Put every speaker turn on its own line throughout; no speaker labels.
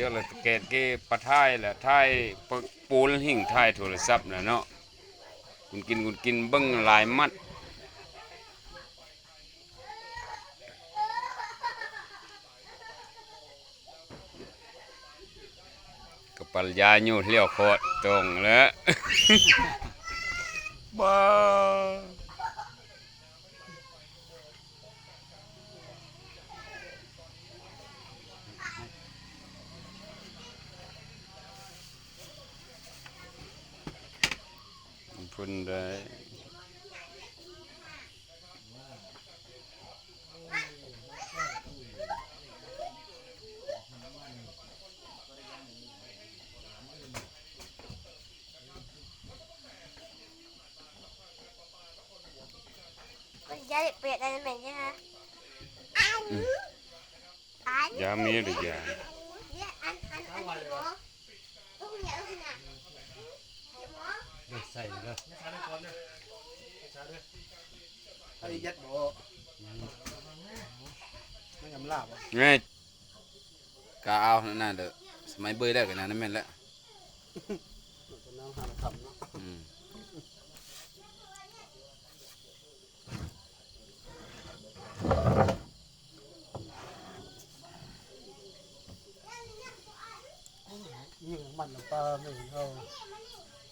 จอแล้วตะเกตเกปะท้ายแหละท้ายปปูนหิ่งท้ายโทรศัพท์น่ะเนาะคุณกินคุณกินเบิ่งหลายมัดกับปัญญาอยู่เลี้ยวโคตรตรงแล้วบ้า quân đấy
giá đặc biệt đây mình nha. Giá ừ. dạ,
mía. Dạ.
อ ใส่เลย
ไอ้
ยัดบ่ไม่ยำลาบอ่ะ
แม่กะเอานั่นน่ะเด้อสมัยเบยได้กันนะนั่นแม่นแล้ว เป็น
น้ำหาคำเนาะ อ
ืม
ยิ่งมันน้ำปลาไม่เห็นเขา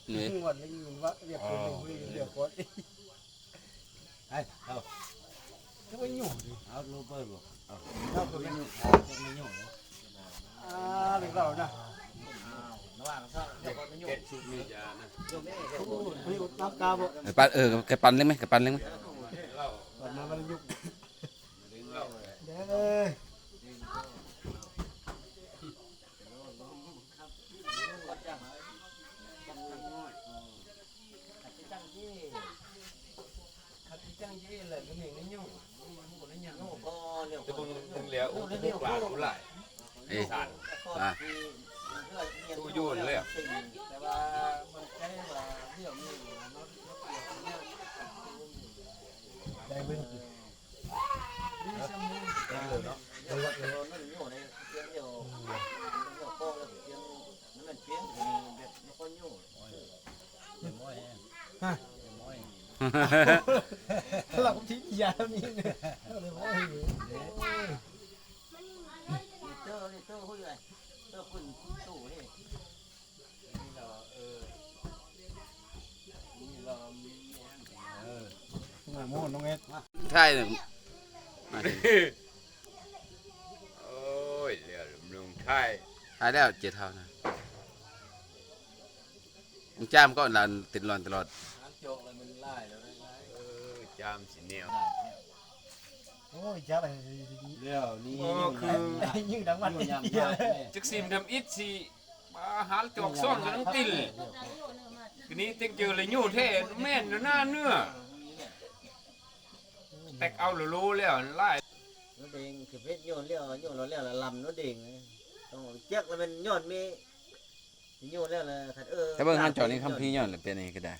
นี่ยิ
่งวันนี้ยิ่ว่าเรียกคนหนึ่งเรียกคนไอ
้เอาจ
ะไม่หยุ่งดิเอ
าลูกเปิดบ่
เอา
เอาไม่นี้ยุ่งเอาจะไม
่ยุ่งเลย
อ่าเรื่องเรานะ
ระหว่างชอบเดี๋ยวไม่ยุ่ง
ชุดนี้ยานะ
โอ้ยไม่หยุดน้
ำก
าบ่
ไอ้ปันเออแกปันเล็กไหมแกปันเล็กไหม
ว
ันนั้นมันยุบ
trang trí là cái miệng nó nhung của nó
nó co cái bưng bưng léo uống nước quả cũng lại
đi
sàn
à tôi rồi đấy
nhưng mà cái là ví dụ như là nó
đây bên
đi xem mua
đó nó gọi là nó nhiều này tiếng nhiều nhiều co là tiếng nó là tiếng thì nó có nhiều ha
เรื่องน
ี้เนาะได้เว้ยเราก็ทิ้งยานี่เนี่ยเลยว่าหิว
หมูโม
่น้องเอ็ด
ใช่เนี่ย
มาถึงโอ้ยเดี๋ยวลุงไทย
หายแล้วเจ็ดเท่านะมึงจ้ามก็นานติดรอนตลอด
โจกเลยมันไล่แล้วได้ไล่
เออจามสิเหนียว
โอ้ยจ้าอะไรเด
ี๋ยวนี่
เออคือ
ยิ่งดังมันยิ่งยำยน
จักซิมดำอิดสิมาหาจอกซ่อนกับน้องติลทีนี้เต็กเจอเลยยู่เท่แม่นหน้าเนื้อแตกเอาหรือรู้แล้วไล่
น้เด้งคือเพชรโยนเลี้ยวโยนเราเลี้ยวละลำน้งเด้งต้องเจ๊กแล้วมันโยนมีโยนแล้วละคันเออแต่เบิ่งหันจอนี่คำพี่
ย้อนหรือเป็นอันนี้ก็ได้